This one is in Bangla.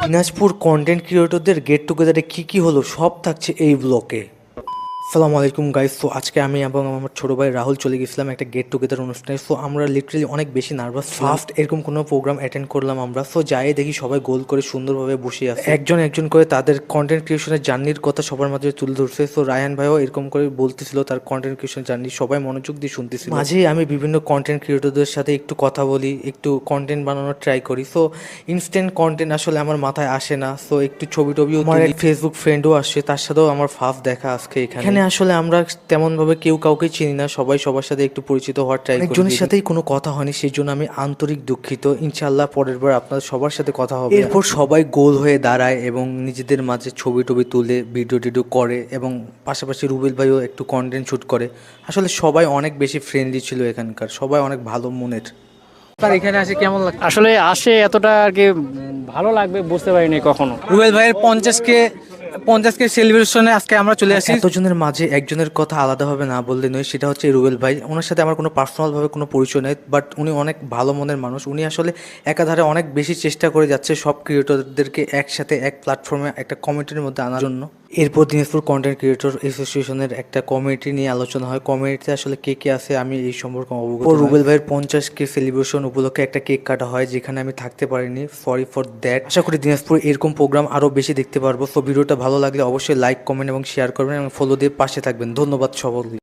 দিনাজপুর কন্টেন্ট ক্রিয়েটরদের গেট টুগেদারে কী কী হলো সব থাকছে এই ব্লকে আসসালামু আলাইকুম গাইস তো আজকে আমি এবং আমার ছোটো ভাই রাহুল চলে গেছিলাম একটা গেট টুগেদার অনুষ্ঠানে। সো আমরা লিটারালি অনেক বেশি নার্ভাস ফার্স্ট এরকম কোনো প্রোগ্রাম অ্যাটেন্ড করলাম আমরা। সো যাই দেখি সবাই গোল করে সুন্দরভাবে বসে আছে। একজন একজন করে তাদের কন্টেন্ট ক্রিয়েশনের জার্নির কথা সবার মাঝে তুলে ধরছে। সো রায়হান ভাইও এরকম করে বলতেছিল তার কন্টেন্ট ক্রিয়েশন জার্নি সবাই মনোযোগ দিয়ে শুনতেছিল। মাঝেই আমি বিভিন্ন কন্টেন্ট ক্রিয়েটরদের সাথে একটু কথা বলি একটু কন্টেন্ট বানানোর ট্রাই করি। সো ইনস্ট্যান্ট কন্টেন্ট আসলে আমার মাথায় আসে না। সো একটু ছবি টবিও আমার ফেসবুক ফ্রেন্ডও আসছে তার সাথেও আমার ফার্স্ট দেখা আজকে এখানে আসলে আমরা তেমন ভাবে কেউ কাউকে চিনি না সবাই সবার সাথে একটু পরিচিত হওয়ার ট্রাই করি একজনের সাথেই কোনো কথা হয়নি সেই জন্য আমি আন্তরিক দুঃখিত। ইনশাআল্লাহ পরের বার আপনাদের সবার সাথে কথা হবে। এরপর সবাই গোল হয়ে দাঁড়ায় এবং নিজেদের মাঝে ছবি টবি তুলে ভিডিও টিডিও করে এবং পাশাপাশি রুবেল ভাইও একটু কন্টেন্ট শ্যুট করে। আসলে সবাই অনেক বেশি ফ্রেন্ডলি ছিল এখানকার সবাই অনেক ভালো মনের। আপনার এখানে আসে কেমন লাগে আসলে আসে এতটা আর কি ভালো লাগবে বুঝতে পারিনি কখনো। রুবেল ভাইয়ের পঞ্চাশ কে পঞ্চাশ কে সেলিব্রেশনে আজকে আমরা চলে আসি। এতজনের মাঝে একজনের কথা আলাদাভাবে না বললে নয়, সেটা হচ্ছে রুবেল ভাই। ওনার সাথে আমার কোনো পার্সোনালভাবে কোনো পরিচয় নেই বাট উনি অনেক ভালো মনের মানুষ। উনি আসলে একাধারে অনেক বেশি চেষ্টা করে যাচ্ছে সব ক্রিয়েটরদেরকে একসাথে এক প্ল্যাটফর্মে একটা কমিটির মধ্যে আনার জন্য। এরপর দিনাজপুর কন্টেন্ট ক্রিয়েটর অ্যাসোসিয়েশনের একটা কমিটি নিয়ে আলোচনা হয়। কমিটিতে আসলে কে কে আছে আমি এই সম্পর্কে অবগত। রুবেল ভাইয়ের পঞ্চাশ কে সেলিব্রেশন উপলক্ষে একটা কেক কাটা হয় যেখানে আমি থাকতে পারিনি। সরি ফর দ্যাট আশা করি দিনাজপুর এরকম প্রোগ্রাম আরও বেশি দেখতে পারব। তো ভিডিওটা ভালো লাগলে অবশ্যই লাইক কমেন্ট এবং শেয়ার করবেন এবং ফলো দিয়ে পাশে থাকবেন। ধন্যবাদ সবাই